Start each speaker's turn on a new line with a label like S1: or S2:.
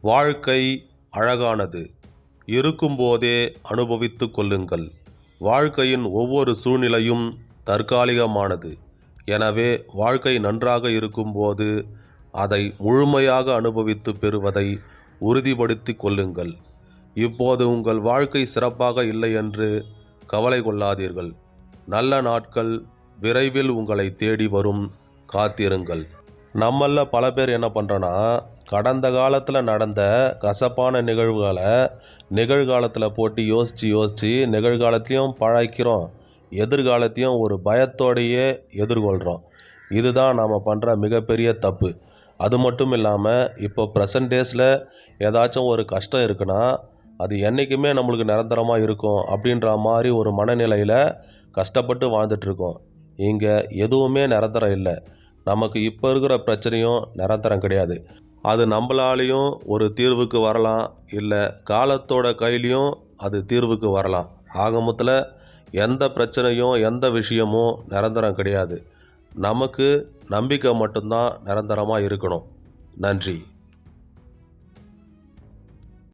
S1: வாழ்க்கை அழகானது. இருக்கும்போதே அனுபவித்து கொள்ளுங்கள். வாழ்க்கையின் ஒவ்வொரு சூழ்நிலையும் தற்காலிகமானது. எனவே வாழ்க்கை நன்றாக இருக்கும்போது அதை முழுமையாக அனுபவித்து பெறுவதை உறுதிப்படுத்தி கொள்ளுங்கள். இப்போது உங்கள் வாழ்க்கை சிறப்பாக இல்லை என்று கவலை கொள்ளாதீர்கள். நல்ல நாட்கள் விரைவில் உங்களை தேடி வரும். காத்திருங்கள். நம்மள பல பேர் என்ன பண்ணுறோன்னா கடந்த காலத்தில் நடந்த கசப்பான நிகழ்வுகளை நிகழ்காலத்தில் போட்டு யோசித்து யோசித்து நிகழ்காலத்தையும் பழக்கிறோம். எதிர்காலத்தையும் ஒரு பயத்தோடையே எதிர்கொள்கிறோம் இதுதான் நாம் பண்ணுற மிகப்பெரிய தப்பு. அது மட்டும் இல்லாமல் இப்போ ப்ரெசன்ட் டேஸில் ஏதாச்சும் ஒரு கஷ்டம் இருக்குன்னா அது என்றைக்குமே நம்மளுக்கு நிரந்தரமாக இருக்கும் அப்படின்ற மாதிரி ஒரு மனநிலையில் கஷ்டப்பட்டு வாழ்ந்துட்டுருக்கோம் இங்கே எதுவுமே நிரந்தரம் இல்லை. நமக்கு இப்போ இருக்கிற பிரச்சனையும் நிரந்தரம் கிடையாது. அது நம்மளாலையும் ஒரு தீர்வுக்கு வரலாம். இல்லை காலத்தோட கையிலையும் அது தீர்வுக்கு வரலாம். ஆக மொத்தத்தில் எந்த பிரச்சனையும் எந்த விஷயமும் நிரந்தரம் கிடையாது. நமக்கு நம்பிக்கை மட்டும்தான் நிரந்தரமாக இருக்கணும். நன்றி.